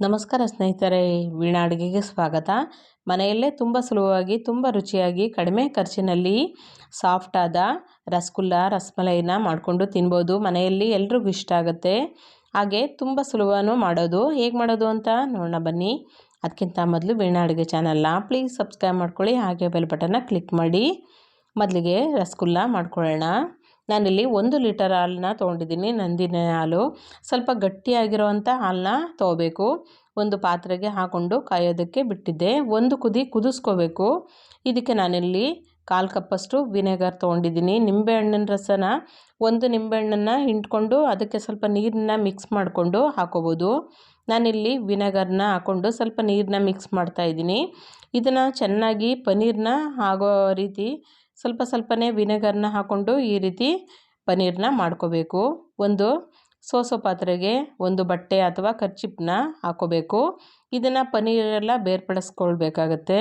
ನಮಸ್ಕಾರ ಸ್ನೇಹಿತರೆ, ವೀಣಾ ಅಡುಗೆಗೆ ಸ್ವಾಗತ. ಮನೆಯಲ್ಲೇ ತುಂಬ ಸುಲಭವಾಗಿ, ತುಂಬ ರುಚಿಯಾಗಿ, ಕಡಿಮೆ ಖರ್ಚಿನಲ್ಲಿ ಸಾಫ್ಟಾದ ರಸಗುಲ್ಲ, ರಸಮಲೈನ ಮಾಡಿಕೊಂಡು ತಿನ್ಬೋದು. ಮನೆಯಲ್ಲಿ ಎಲ್ರಿಗೂ ಇಷ್ಟ ಆಗುತ್ತೆ. ಹಾಗೆ ತುಂಬ ಸುಲಭನೂ ಮಾಡೋದು. ಹೇಗೆ ಮಾಡೋದು ಅಂತ ನೋಡೋಣ ಬನ್ನಿ. ಅದಕ್ಕಿಂತ ಮೊದಲು ವೀಣಾ ಅಡುಗೆ ಚಾನಲ್ನ ಪ್ಲೀಸ್ ಸಬ್ಸ್ಕ್ರೈಬ್ ಮಾಡ್ಕೊಳ್ಳಿ. ಹಾಗೆ ಬೆಲ್ ಬಟನ್ನ ಕ್ಲಿಕ್ ಮಾಡಿ. ಮೊದಲಿಗೆ ರಸಗುಲ್ಲ ಮಾಡ್ಕೊಳ್ಳೋಣ. ನಾನಿಲ್ಲಿ ಒಂದು ಲೀಟರ್ ಹಾಲನ್ನ ತೊಗೊಂಡಿದ್ದೀನಿ, ನಂದಿನಿ ಹಾಲು. ಸ್ವಲ್ಪ ಗಟ್ಟಿಯಾಗಿರೋವಂಥ ಹಾಲನ್ನ ತೊಗೋಬೇಕು. ಒಂದು ಪಾತ್ರೆಗೆ ಹಾಕ್ಕೊಂಡು ಕಾಯೋದಕ್ಕೆ ಬಿಟ್ಟಿದ್ದೆ. ಒಂದು ಕುದಿ ಕುದಿಸ್ಕೋಬೇಕು. ಇದಕ್ಕೆ ನಾನಿಲ್ಲಿ ಕಾಲು ಕಪ್ಪಷ್ಟು ವಿನೆಗರ್ ತೊಗೊಂಡಿದ್ದೀನಿ. ನಿಂಬೆಹಣ್ಣಿನ ರಸನ ಒಂದು ನಿಂಬೆಹಣ್ಣನ್ನು ಹಿಂಡ್ಕೊಂಡು ಅದಕ್ಕೆ ಸ್ವಲ್ಪ ನೀರನ್ನ ಮಿಕ್ಸ್ ಮಾಡಿಕೊಂಡು ಹಾಕೋಬೋದು. ನಾನಿಲ್ಲಿ ವಿನೆಗರ್ನ ಹಾಕ್ಕೊಂಡು ಸ್ವಲ್ಪ ನೀರನ್ನ ಮಿಕ್ಸ್ ಮಾಡ್ತಾಯಿದ್ದೀನಿ ಇದನ್ನು ಚೆನ್ನಾಗಿ ಪನ್ನೀರನ್ನ ಆಗೋ ರೀತಿ ಸ್ವಲ್ಪ ಸ್ವಲ್ಪನೇ ವಿನೆಗರ್ನ ಹಾಕ್ಕೊಂಡು ಈ ರೀತಿ ಪನ್ನೀರನ್ನ ಮಾಡ್ಕೋಬೇಕು. ಒಂದು ಸೋಸೋ ಪಾತ್ರೆಗೆ ಒಂದು ಬಟ್ಟೆ ಅಥವಾ ಕರ್ಚಿಪ್ನ ಹಾಕೋಬೇಕು. ಇದನ್ನು ಪನ್ನೀರೆಲ್ಲ ಬೇರ್ಪಡಿಸ್ಕೊಳ್ಬೇಕಾಗತ್ತೆ.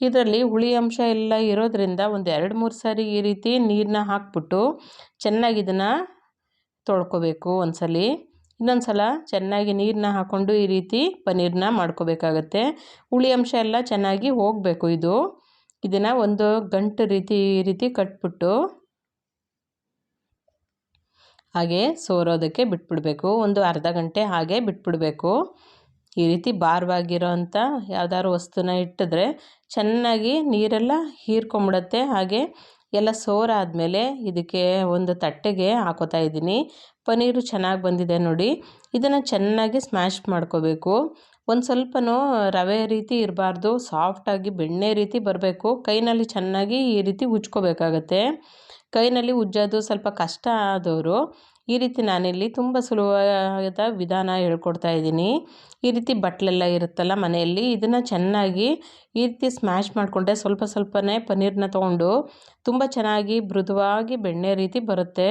ಇದರಲ್ಲಿ ಹುಳಿ ಅಂಶ ಎಲ್ಲ ಇರೋದರಿಂದ ಒಂದು ಎರಡು ಮೂರು ಸಾರಿ ಈ ರೀತಿ ನೀರನ್ನ ಹಾಕ್ಬಿಟ್ಟು ಚೆನ್ನಾಗಿ ಇದನ್ನು ತೊಳ್ಕೊಬೇಕು ಒಂದ್ಸಲಿ. ಇನ್ನೊಂದು ಸಲ ಚೆನ್ನಾಗಿ ನೀರನ್ನ ಹಾಕ್ಕೊಂಡು ಈ ರೀತಿ ಪನ್ನೀರನ್ನ ಮಾಡ್ಕೋಬೇಕಾಗತ್ತೆ. ಹುಳಿ ಅಂಶ ಎಲ್ಲ ಚೆನ್ನಾಗಿ ಹೋಗಬೇಕು ಇದು. ಇದನ್ನು ಒಂದು ಗಂಟು ರೀತಿ, ಈ ರೀತಿ ಕಟ್ಬಿಟ್ಟು ಹಾಗೆ ಸೋರೋದಕ್ಕೆ ಬಿಟ್ಬಿಡಬೇಕು. ಒಂದು ಅರ್ಧ ಗಂಟೆ ಹಾಗೆ ಬಿಟ್ಬಿಡಬೇಕು. ಈ ರೀತಿ ಭಾರವಾಗಿರೋ ಅಂಥ ಯಾವ್ದಾದ್ರು ವಸ್ತುನ ಇಟ್ಟಿದ್ರೆ ಚೆನ್ನಾಗಿ ನೀರೆಲ್ಲ ಹೀರ್ಕೊಂಬಿಡತ್ತೆ. ಹಾಗೆ ಎಲ್ಲ ಸೋರಾದಮೇಲೆ ಇದಕ್ಕೆ ಒಂದು ತಟ್ಟೆಗೆ ಹಾಕೋತಾ ಇದ್ದೀನಿ. ಪನ್ನೀರು ಚೆನ್ನಾಗಿ ಬಂದಿದೆ ನೋಡಿ. ಇದನ್ನು ಚೆನ್ನಾಗಿ ಸ್ಮ್ಯಾಶ್ ಮಾಡ್ಕೋಬೇಕು. ಒಂದು ಸ್ವಲ್ಪನೂ ರವೆ ರೀತಿ ಇರಬಾರ್ದು. ಸಾಫ್ಟಾಗಿ ಬೆಣ್ಣೆ ರೀತಿ ಬರಬೇಕು. ಕೈನಲ್ಲಿ ಚೆನ್ನಾಗಿ ಈ ರೀತಿ ಉಜ್ಕೋಬೇಕಾಗತ್ತೆ. ಕೈನಲ್ಲಿ ಉಜ್ಜೋದು ಸ್ವಲ್ಪ ಕಷ್ಟ ಆದವರು ಈ ರೀತಿ ನಾನಿಲ್ಲಿ ತುಂಬ ಸುಲಭವಾದ ವಿಧಾನ ಹೇಳ್ಕೊಡ್ತಾ ಇದ್ದೀನಿ. ಈ ರೀತಿ ಬಟ್ಲೆಲ್ಲ ಇರುತ್ತಲ್ಲ ಮನೆಯಲ್ಲಿ, ಇದನ್ನು ಚೆನ್ನಾಗಿ ಈ ರೀತಿ ಸ್ಮ್ಯಾಶ್ ಮಾಡಿಕೊಂಡ್ರೆ ಸ್ವಲ್ಪ ಸ್ವಲ್ಪನೇ ಪನ್ನೀರನ್ನ ತೊಗೊಂಡು ತುಂಬ ಚೆನ್ನಾಗಿ ಮೃದುವಾಗಿ ಬೆಣ್ಣೆ ರೀತಿ ಬರುತ್ತೆ.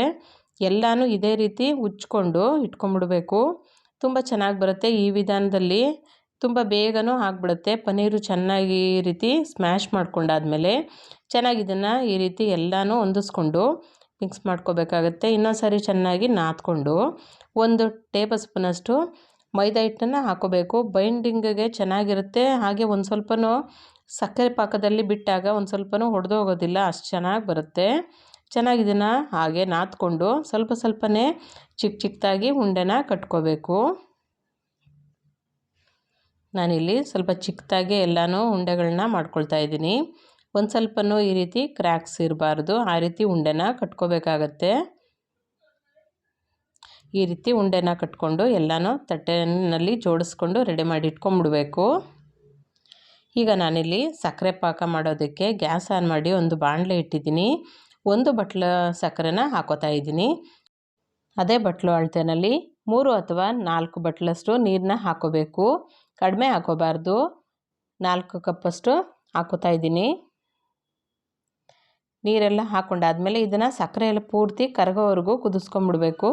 ಎಲ್ಲನೂ ಇದೇ ರೀತಿ ಉಚ್ಕೊಂಡು ಇಟ್ಕೊಂಡ್ಬಿಡಬೇಕು. ತುಂಬ ಚೆನ್ನಾಗಿ ಬರುತ್ತೆ. ಈ ವಿಧಾನದಲ್ಲಿ ತುಂಬ ಬೇಗನೂ ಆಗಿಬಿಡುತ್ತೆ. ಪನ್ನೀರು ಚೆನ್ನಾಗಿ ಈ ರೀತಿ ಸ್ಮ್ಯಾಶ್ ಮಾಡ್ಕೊಂಡಾದ್ಮೇಲೆ ಚೆನ್ನಾಗಿ ಇದನ್ನು ಈ ರೀತಿ ಎಲ್ಲನೂ ಹೊಂದಿಸ್ಕೊಂಡು ಮಿಕ್ಸ್ ಮಾಡ್ಕೋಬೇಕಾಗತ್ತೆ. ಇನ್ನೊಂದು ಸಾರಿ ಚೆನ್ನಾಗಿ ನಾದ್ಕೊಂಡು ಒಂದು ಟೇಬಲ್ ಸ್ಪೂನಷ್ಟು ಮೈದಾ ಹಿಟ್ಟನ್ನು ಹಾಕೋಬೇಕು. ಬೈಂಡಿಂಗಿಗೆ ಚೆನ್ನಾಗಿರುತ್ತೆ. ಹಾಗೆ ಒಂದು ಸ್ವಲ್ಪನೂ ಸಕ್ಕರೆ ಪಾಕದಲ್ಲಿ ಬಿಟ್ಟಾಗ ಒಂದು ಸ್ವಲ್ಪನೂ ಹೊಡೆದೋಗೋದಿಲ್ಲ ಅಷ್ಟು ಚೆನ್ನಾಗಿ ಬರುತ್ತೆ. ಚೆನ್ನಾಗಿ ಹಾಗೆ ನಾದ್ಕೊಂಡು ಸ್ವಲ್ಪ ಸ್ವಲ್ಪನೇ ಚಿಕ್ಕ ಚಿಕ್ಕದಾಗಿ ಉಂಡೆನ ಕಟ್ಕೋಬೇಕು. ನಾನಿಲ್ಲಿ ಸ್ವಲ್ಪ ಚಿಕ್ಕದಾಗೆ ಎಲ್ಲನೂ ಉಂಡೆಗಳನ್ನ ಮಾಡ್ಕೊಳ್ತಾ ಇದ್ದೀನಿ. ಒಂದು ಸ್ವಲ್ಪನೂ ಈ ರೀತಿ ಕ್ರ್ಯಾಕ್ಸ್ ಇರಬಾರ್ದು. ಆ ರೀತಿ ಉಂಡೆನ ಕಟ್ಕೋಬೇಕಾಗತ್ತೆ. ಈ ರೀತಿ ಉಂಡೆನ ಕಟ್ಕೊಂಡು ಎಲ್ಲನೂ ತಟ್ಟೆನಲ್ಲಿ ಜೋಡಿಸ್ಕೊಂಡು ರೆಡಿ ಮಾಡಿ ಇಟ್ಕೊಂಬಿಡ್ಬೇಕು ಈಗ ನಾನಿಲ್ಲಿ ಸಕ್ಕರೆ ಪಾಕ ಮಾಡೋದಕ್ಕೆ ಗ್ಯಾಸ್ ಆನ್ ಮಾಡಿ ಒಂದು ಬಾಣಲೆ ಇಟ್ಟಿದ್ದೀನಿ. ಒಂದು ಬಟ್ಲು ಸಕ್ಕರೆನ ಹಾಕೋತಾ ಇದ್ದೀನಿ. ಅದೇ ಬಟ್ಲು ಅಳತೆನಲ್ಲಿ ಮೂರು ಅಥವಾ ನಾಲ್ಕು ಬಟ್ಲಷ್ಟು ನೀರನ್ನ ಹಾಕೋಬೇಕು. ಕಡಿಮೆ ಹಾಕೋಬಾರ್ದು. ನಾಲ್ಕು ಕಪ್ಪಷ್ಟು ಹಾಕೋತಾ ಇದ್ದೀನಿ. ನೀರೆಲ್ಲ ಹಾಕ್ಕೊಂಡಾದ್ಮೇಲೆ ಇದನ್ನು ಸಕ್ಕರೆ ಎಲ್ಲ ಪೂರ್ತಿ ಕರಗೋವರೆಗೂ ಕುದಿಸ್ಕೊಂಬಿಡ್ಬೇಕು.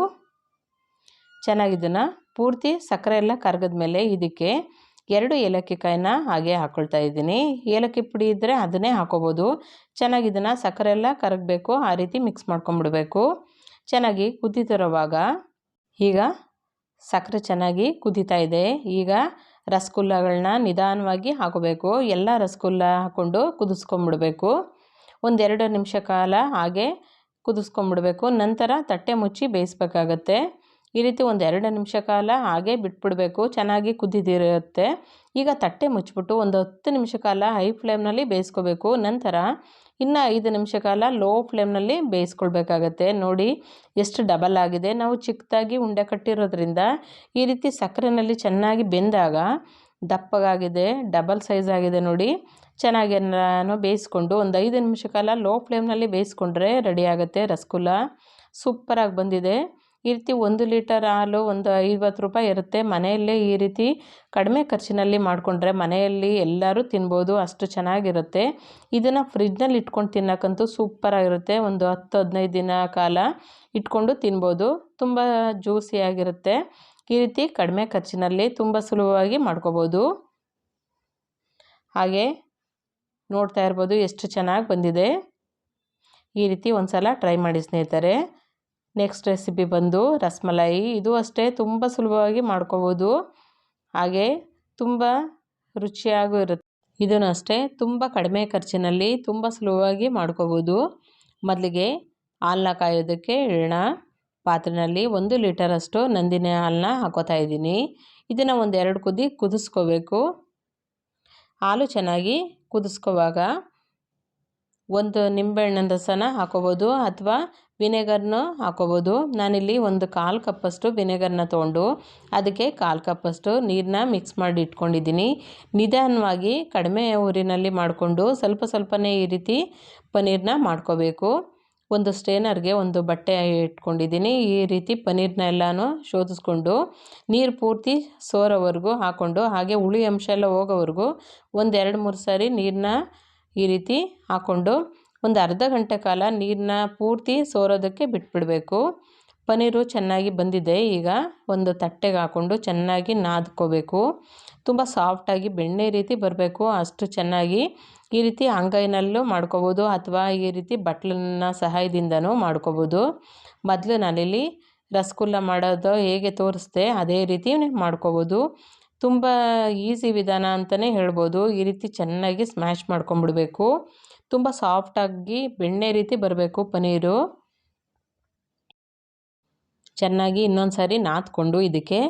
ಚೆನ್ನಾಗಿ ಇದನ್ನು ಪೂರ್ತಿ ಸಕ್ಕರೆ ಎಲ್ಲ ಕರಗಿದ್ಮೇಲೆ ಇದಕ್ಕೆ ಎರಡು ಏಲಕ್ಕಿ ಕಾಯಿನ ಹಾಗೆ ಹಾಕ್ಕೊಳ್ತಾ ಇದ್ದೀನಿ. ಏಲಕ್ಕಿ ಪುಡಿ ಇದ್ದರೆ ಅದನ್ನೇ ಹಾಕೋಬೋದು. ಚೆನ್ನಾಗಿ ಇದನ್ನು ಸಕ್ಕರೆ ಎಲ್ಲ ಕರಗಬೇಕು, ಆ ರೀತಿ ಮಿಕ್ಸ್ ಮಾಡ್ಕೊಂಬಿಡಬೇಕು. ಚೆನ್ನಾಗಿ ಕುದೀತಿರೋವಾಗ ಈಗ ಸಕ್ಕರೆ ಚೆನ್ನಾಗಿ ಕುದೀತಾ ಇದೆ. ಈಗ ರಸಗುಲ್ಲಗಳನ್ನ ನಿಧಾನವಾಗಿ ಹಾಕೋಬೇಕು. ಎಲ್ಲ ರಸಗುಲ್ಲ ಹಾಕ್ಕೊಂಡು ಕುದಿಸ್ಕೊಂಬಿಡ್ಬೇಕು. ಒಂದೆರಡು ನಿಮಿಷ ಕಾಲ ಹಾಗೆ ಕುದಿಸ್ಕೊಂಡ್ಬಿಡಬೇಕು ನಂತರ ತಟ್ಟೆ ಮುಚ್ಚಿ ಬೇಯಿಸ್ಬೇಕಾಗತ್ತೆ. ಈ ರೀತಿ ಒಂದು ಎರಡು ನಿಮಿಷ ಕಾಲ ಹಾಗೆ ಬಿಟ್ಬಿಡಬೇಕು. ಚೆನ್ನಾಗಿ ಕುದಿದಿರುತ್ತೆ. ಈಗ ತಟ್ಟೆ ಮುಚ್ಚಿಬಿಟ್ಟು ಒಂದು ಹತ್ತು ನಿಮಿಷ ಕಾಲ ಹೈ ಫ್ಲೇಮ್ನಲ್ಲಿ ಬೇಯಿಸ್ಕೋಬೇಕು. ನಂತರ ಇನ್ನು ಐದು ನಿಮಿಷ ಕಾಲ ಲೋ ಫ್ಲೇಮ್ನಲ್ಲಿ ಬೇಯಿಸ್ಕೊಳ್ಬೇಕಾಗತ್ತೆ. ನೋಡಿ, ಎಷ್ಟು ಡಬಲ್ ಆಗಿದೆ. ನಾವು ಚಿಕ್ಕದಾಗಿ ಉಂಡೆ ಕಟ್ಟಿರೋದ್ರಿಂದ ಈ ರೀತಿ ಸಕ್ಕರೆನಲ್ಲಿ ಚೆನ್ನಾಗಿ ಬೆಂದಾಗ ದಪ್ಪಗಾಗಿದೆ, ಡಬಲ್ ಸೈಜ್ ಆಗಿದೆ ನೋಡಿ. ಚೆನ್ನಾಗಿ ನಾನು ಬೇಯಿಸ್ಕೊಂಡು ಒಂದು ಐದು ನಿಮಿಷ ಕಾಲ ಲೋ ಫ್ಲೇಮ್ನಲ್ಲಿ ಬೇಯಿಸ್ಕೊಂಡ್ರೆ ರೆಡಿ ಆಗುತ್ತೆ ರಸಗುಲ್ಲ. ಸೂಪರಾಗಿ ಬಂದಿದೆ. ಈ ರೀತಿ ಒಂದು ಲೀಟರ್ ಹಾಲು ಒಂದು ಐವತ್ತು ರೂಪಾಯಿ ಇರುತ್ತೆ. ಮನೆಯಲ್ಲೇ ಈ ರೀತಿ ಕಡಿಮೆ ಖರ್ಚಿನಲ್ಲಿ ಮಾಡಿಕೊಂಡ್ರೆ ಮನೆಯಲ್ಲಿ ಎಲ್ಲರೂ ತಿನ್ಬೋದು, ಅಷ್ಟು ಚೆನ್ನಾಗಿರುತ್ತೆ. ಇದನ್ನು ಫ್ರಿಜ್ನಲ್ಲಿ ಇಟ್ಕೊಂಡು ತಿನ್ನೋಕ್ಕಂತೂ ಸೂಪರಾಗಿರುತ್ತೆ. ಒಂದು ಹತ್ತು ಹದಿನೈದು ದಿನ ಕಾಲ ಇಟ್ಕೊಂಡು ತಿನ್ಬೋದು. ತುಂಬ ಜ್ಯೂಸಿಯಾಗಿರುತ್ತೆ ಈ ರೀತಿ ಕಡಿಮೆ ಖರ್ಚಿನಲ್ಲಿ ತುಂಬ ಸುಲಭವಾಗಿ ಮಾಡ್ಕೋಬೋದು. ಹಾಗೆ ನೋಡ್ತಾ ಇರ್ಬೋದು ಎಷ್ಟು ಚೆನ್ನಾಗಿ ಬಂದಿದೆ. ಈ ರೀತಿ ಒಂದು ಸಲ ಟ್ರೈ ಮಾಡಿ ಸ್ನೇಹಿತರೆ. ನೆಕ್ಸ್ಟ್ ರೆಸಿಪಿ ಬಂದು ರಸ್ಮಲಾಯಿ. ಇದು ಅಷ್ಟೇ ತುಂಬ ಸುಲಭವಾಗಿ ಮಾಡ್ಕೋಬೋದು. ಹಾಗೆ ತುಂಬ ರುಚಿಯಾಗೂ ಇರುತ್ತೆ. ಇದನ್ನು ಅಷ್ಟೇ ತುಂಬ ಕಡಿಮೆ ಖರ್ಚಿನಲ್ಲಿ ತುಂಬ ಸುಲಭವಾಗಿ ಮಾಡ್ಕೋಬೋದು. ಮೊದಲಿಗೆ ಹಾಲನ್ನ ಕಾಯೋದಕ್ಕೆ ಇಡೋಣ ಪಾತ್ರೆಯಲ್ಲಿ ಒಂದು ಲೀಟರಷ್ಟು ನಂದಿನಿ ಹಾಲನ್ನ ಹಾಕೋತಾ ಇದ್ದೀನಿ. ಇದನ್ನು ಒಂದು ಎರಡು ಕುದಿ ಕುದಿಸ್ಕೋಬೇಕು. ಹಾಲು ಚೆನ್ನಾಗಿ ಕುದಿಸ್ಕೋವಾಗ ಒಂದು ನಿಂಬೆಹಣ್ಣಿನ ರಸನ ಹಾಕೋಬೋದು ಅಥವಾ ವಿನೆಗರ್ನು ಹಾಕೋಬೋದು. ನಾನಿಲ್ಲಿ ಒಂದು ಕಾಲು ಕಪ್ಪಷ್ಟು ವಿನೆಗರ್ನ ತೊಗೊಂಡು ಅದಕ್ಕೆ ಕಾಲು ಕಪ್ಪಷ್ಟು ನೀರನ್ನ ಮಿಕ್ಸ್ ಮಾಡಿ ಇಟ್ಕೊಂಡಿದ್ದೀನಿ. ನಿಧಾನವಾಗಿ ಕಡಿಮೆ ಊರಿನಲ್ಲಿ ಮಾಡಿಕೊಂಡು ಸ್ವಲ್ಪ ಸ್ವಲ್ಪನೇ ಈ ರೀತಿ ಪನ್ನೀರನ್ನ ಮಾಡ್ಕೋಬೇಕು. ಒಂದು ಸ್ಟೇನರ್ಗೆ ಒಂದು ಬಟ್ಟೆ ಇಟ್ಕೊಂಡಿದ್ದೀನಿ. ಈ ರೀತಿ ಪನ್ನೀರ್ನ ಎಲ್ಲನೂ ಶೋಧಿಸ್ಕೊಂಡು ನೀರು ಪೂರ್ತಿ ಸೋರೋವರೆಗೂ ಹಾಕ್ಕೊಂಡು ಹಾಗೆ ಹುಳಿ ಅಂಶ ಎಲ್ಲ ಹೋಗೋವರೆಗೂ ಒಂದು ಎರಡು ಮೂರು ಸಾರಿ ನೀರನ್ನ ಈ ರೀತಿ ಹಾಕ್ಕೊಂಡು ಒಂದು ಅರ್ಧ ಗಂಟೆ ಕಾಲ ನೀರನ್ನ ಪೂರ್ತಿ ಸೋರೋದಕ್ಕೆ ಬಿಟ್ಬಿಡಬೇಕು. ಪನ್ನೀರು ಚೆನ್ನಾಗಿ ಬಂದಿದೆ. ಈಗ ಒಂದು ತಟ್ಟೆಗೆ ಹಾಕ್ಕೊಂಡು ಚೆನ್ನಾಗಿ ನಾದ್ಕೋಬೇಕು. ತುಂಬ ಸಾಫ್ಟಾಗಿ ಬೆಣ್ಣೆ ರೀತಿ ಬರಬೇಕು. ಅಷ್ಟು ಚೆನ್ನಾಗಿ ಈ ರೀತಿ ಅಂಗೈನಲ್ಲೂ ಮಾಡ್ಕೋಬೋದು ಅಥವಾ ಈ ರೀತಿ ಬಟ್ಲನ್ನ ಸಹಾಯದಿಂದನೂ ಮಾಡ್ಕೋಬೋದು. ಮೊದಲು ನಾನಿಲ್ಲಿ ರಸಗುಲ್ಲ ಮಾಡೋದು ಹೇಗೆ ತೋರಿಸ್ದೆ ಅದೇ ರೀತಿ ಮಾಡ್ಕೋಬೋದು. ತುಂಬ ಈಸಿ ವಿಧಾನ ಅಂತಲೇ ಹೇಳ್ಬೋದು. ಈ ರೀತಿ ಚೆನ್ನಾಗಿ ಸ್ಮ್ಯಾಶ್ ಮಾಡ್ಕೊಂಬಿಡಬೇಕು ತುಂಬ ಸಾಫ್ಟಾಗಿ ಬೆಣ್ಣೆ ರೀತಿ ಬರಬೇಕು ಪನ್ನೀರು. ಚೆನ್ನಾಗಿ ಇನ್ನೊಂದು ಸಾರಿ ನಾದ್ಕೊಂಡು ಇದಕ್ಕೆ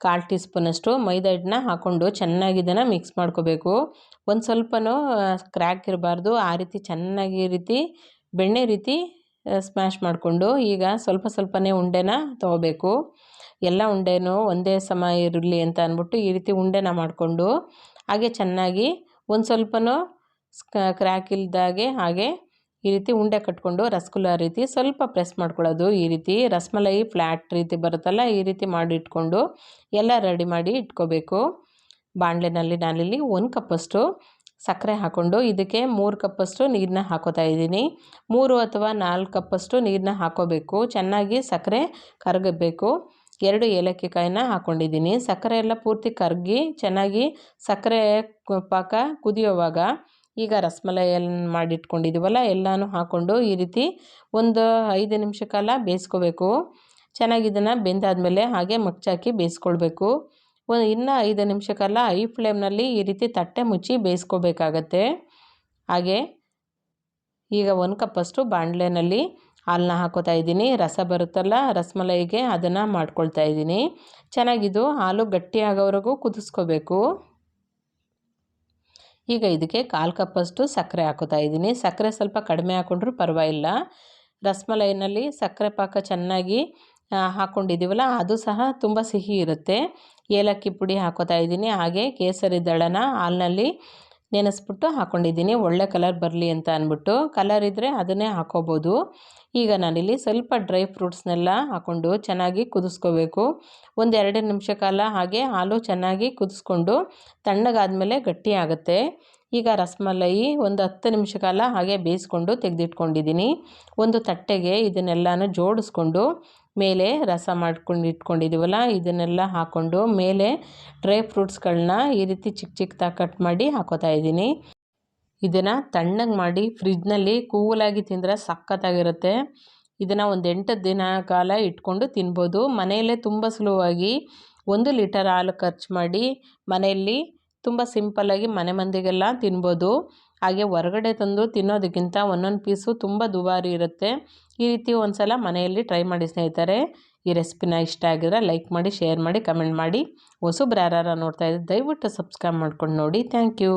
ಕಾಲು ಟೀ ಸ್ಪೂನಷ್ಟು ಮೈದಾ ಹಿಟ್ಟನ್ನ ಹಾಕ್ಕೊಂಡು ಚೆನ್ನಾಗಿ ಇದನ್ನು ಮಿಕ್ಸ್ ಮಾಡ್ಕೋಬೇಕು. ಒಂದು ಸ್ವಲ್ಪನೂ ಕ್ರ್ಯಾಕ್ ಇರಬಾರ್ದು, ಆ ರೀತಿ ಚೆನ್ನಾಗಿ ರೀತಿ, ಬೆಣ್ಣೆ ರೀತಿ ಸ್ಮ್ಯಾಶ್ ಮಾಡಿಕೊಂಡು ಈಗ ಸ್ವಲ್ಪ ಸ್ವಲ್ಪನೇ ಉಂಡೆನ ತೊಗೋಬೇಕು. ಎಲ್ಲ ಉಂಡೆನೂ ಒಂದೇ ಸಮ ಇರಲಿ ಅಂತ ಅಂದ್ಬಿಟ್ಟು ಈ ರೀತಿ ಉಂಡೆನ ಮಾಡಿಕೊಂಡು, ಹಾಗೆ ಚೆನ್ನಾಗಿ ಒಂದು ಸ್ವಲ್ಪನೂ ಕ್ರ್ಯಾಕ್ ಇಲ್ದಾಗೆ ಹಾಗೆ ಈ ರೀತಿ ಉಂಡೆ ಕಟ್ಕೊಂಡು ರಸಗುಲ್ಲ ರೀತಿ ಸ್ವಲ್ಪ ಪ್ರೆಸ್ ಮಾಡ್ಕೊಳ್ಳೋದು. ಈ ರೀತಿ ರಸಮಲೈ ಫ್ಲ್ಯಾಟ್ ರೀತಿ ಬರುತ್ತಲ್ಲ, ಈ ರೀತಿ ಮಾಡಿ ಇಟ್ಕೊಂಡು ಎಲ್ಲ ರೆಡಿ ಮಾಡಿ ಇಟ್ಕೋಬೇಕು. ಬಾಣಲೆನಲ್ಲಿ ನಾನಿಲ್ಲಿ ಒಂದು ಕಪ್ಪಷ್ಟು ಸಕ್ಕರೆ ಹಾಕ್ಕೊಂಡು ಇದಕ್ಕೆ ಮೂರು ಕಪ್ಪಷ್ಟು ನೀರನ್ನ ಹಾಕೋತಾ ಇದ್ದೀನಿ. ಮೂರು ಅಥವಾ ನಾಲ್ಕು ಕಪ್ಪಷ್ಟು ನೀರನ್ನ ಹಾಕೋಬೇಕು. ಚೆನ್ನಾಗಿ ಸಕ್ಕರೆ ಕರಗಬೇಕು. ಎರಡು ಏಲಕ್ಕಿ ಕಾಯಿನ ಹಾಕ್ಕೊಂಡಿದ್ದೀನಿ ಸಕ್ಕರೆ ಎಲ್ಲ ಪೂರ್ತಿ ಕರಗಿ ಚೆನ್ನಾಗಿ ಸಕ್ಕರೆ ಪಾಕ ಕುದಿಯೋವಾಗ ಈಗ ರಸಮಲೈ ಎಲ್ಲ ಮಾಡಿಟ್ಕೊಂಡಿದ್ದೀವಲ್ಲ ಎಲ್ಲನೂ ಹಾಕ್ಕೊಂಡು ಈ ರೀತಿ ಒಂದು ಐದು ನಿಮಿಷ ಕಾಲ ಬೇಯಿಸ್ಕೋಬೇಕು. ಚೆನ್ನಾಗಿ ಇದನ್ನು ಬೆಂದಾದಮೇಲೆ ಹಾಗೆ ಮಚ್ಚಾಕಿ ಬೇಯಿಸ್ಕೊಳ್ಬೇಕು. ಇನ್ನೂ ಐದು ನಿಮಿಷ ಕಾಲ ಐ ಫ್ಲೇಮ್ನಲ್ಲಿ ಈ ರೀತಿ ತಟ್ಟೆ ಮುಚ್ಚಿ ಬೇಯಿಸ್ಕೋಬೇಕಾಗತ್ತೆ. ಹಾಗೆ ಈಗ ಒಂದು ಕಪ್ಪಷ್ಟು ಬಾಣಲೆನಲ್ಲಿ ಹಾಲನ್ನ ಹಾಕೋತಾ ಇದ್ದೀನಿ. ರಸ ಬರುತ್ತಲ್ಲ ರಸಮಲೈಗೆ ಅದನ್ನು ಮಾಡ್ಕೊಳ್ತಾ ಇದ್ದೀನಿ. ಚೆನ್ನಾಗಿದ್ದು ಹಾಲು ಗಟ್ಟಿಯಾಗೋವರೆಗೂ ಕುದಿಸ್ಕೋಬೇಕು. ಈಗ ಇದಕ್ಕೆ ಕಾಲು ಕಪ್ಪಷ್ಟು ಸಕ್ಕರೆ ಹಾಕೋತಾ ಇದ್ದೀನಿ. ಸಕ್ಕರೆ ಸ್ವಲ್ಪ ಕಡಿಮೆ ಹಾಕೊಂಡ್ರೂ ಪರವಾಗಿಲ್ಲ. ರಸ್ಮಲೈನಲ್ಲಿ ಸಕ್ಕರೆ ಪಾಕ ಚೆನ್ನಾಗಿ ಹಾಕ್ಕೊಂಡಿದ್ದೀವಲ್ಲ ಅದು ಸಹ ತುಂಬ ಸಿಹಿ ಇರುತ್ತೆ. ಏಲಕ್ಕಿ ಪುಡಿ ಹಾಕೋತಾ ಇದ್ದೀನಿ. ಹಾಗೆ ಕೇಸರಿ ದಳನ ಹಾಲಿನಲ್ಲಿ ನೆನೆಸ್ಬಿಟ್ಟು ಹಾಕ್ಕೊಂಡಿದ್ದೀನಿ ಒಳ್ಳೆ ಕಲರ್ ಬರಲಿ ಅಂತ ಅಂದ್ಬಿಟ್ಟು ಕಲರ್ ಇದ್ದರೆ ಅದನ್ನೇ ಹಾಕೋಬೋದು. ಈಗ ನಾನಿಲ್ಲಿ ಸ್ವಲ್ಪ ಡ್ರೈ ಫ್ರೂಟ್ಸ್ನೆಲ್ಲ ಹಾಕ್ಕೊಂಡು ಚೆನ್ನಾಗಿ ಕುದಿಸ್ಕೋಬೇಕು. ಒಂದು ಎರಡು ನಿಮಿಷ ಕಾಲ ಹಾಗೆ ಹಾಲು ಚೆನ್ನಾಗಿ ಕುದಿಸ್ಕೊಂಡು ತಣ್ಣಗಾದಮೇಲೆ ಗಟ್ಟಿ ಆಗುತ್ತೆ. ಈಗ ರಸಮಲೈ ಒಂದು ಹತ್ತು ನಿಮಿಷ ಕಾಲ ಹಾಗೆ ಬೇಯಿಸ್ಕೊಂಡು ತೆಗೆದಿಟ್ಕೊಂಡಿದ್ದೀನಿ. ಒಂದು ತಟ್ಟೆಗೆ ಇದನ್ನೆಲ್ಲನೂ ಜೋಡಿಸ್ಕೊಂಡು ಮೇಲೆ ರಸ ಮಾಡ್ಕೊಂಡು ಇಟ್ಕೊಂಡಿದ್ದೀವಲ್ಲ ಇದನ್ನೆಲ್ಲ ಹಾಕ್ಕೊಂಡು ಮೇಲೆ ಡ್ರೈ ಫ್ರೂಟ್ಸ್ಗಳನ್ನ ಈ ರೀತಿ ಚಿಕ್ಕ ಚಿಕ್ಕದಾಗಿ ಕಟ್ ಮಾಡಿ ಹಾಕೋತಾ ಇದ್ದೀನಿ. ಇದನ್ನು ತಣ್ಣಗೆ ಮಾಡಿ ಫ್ರಿಜ್ನಲ್ಲಿ ಕೂಲಾಗಿ ತಿಂದರೆ ಸಖತ್ತಾಗಿರುತ್ತೆ. ಇದನ್ನು ಒಂದು ಎಂಟು ದಿನ ಕಾಲ ಇಟ್ಕೊಂಡು ತಿನ್ಬೋದು. ಮನೆಯಲ್ಲೇ ತುಂಬ ಸುಲಭವಾಗಿ ಒಂದು ಲೀಟರ್ ಹಾಲು ಖರ್ಚು ಮಾಡಿ ಮನೆಯಲ್ಲಿ ತುಂಬ ಸಿಂಪಲ್ಲಾಗಿ ಮನೆ ಮಂದಿಗೆಲ್ಲ ತಿನ್ಬೋದು. ಹಾಗೆ ಹೊರಗಡೆ ತಂದು ತಿನ್ನೋದಕ್ಕಿಂತ ಒಂದೊಂದು ಪೀಸು ತುಂಬ ದುಬಾರಿ ಇರುತ್ತೆ. ಈ ರೀತಿ ಒಂದು ಸಲ ಮನೆಯಲ್ಲಿ ಟ್ರೈ ಮಾಡಿ ಸ್ನೇಹಿತರೆ, ಈ ರೆಸಿಪಿನ ಇಷ್ಟ ಆಗಿದ್ರೆ ಲೈಕ್ ಮಾಡಿ ಶೇರ್ ಮಾಡಿ ಕಮೆಂಟ್ ಮಾಡಿ. ಹೊಸಬ್ರು ಯಾರು ನೋಡ್ತಾ ಇದ್ದರೆ ದಯವಿಟ್ಟು ಸಬ್ಸ್ಕ್ರೈಬ್ ಮಾಡ್ಕೊಂಡು ನೋಡಿ. Thank you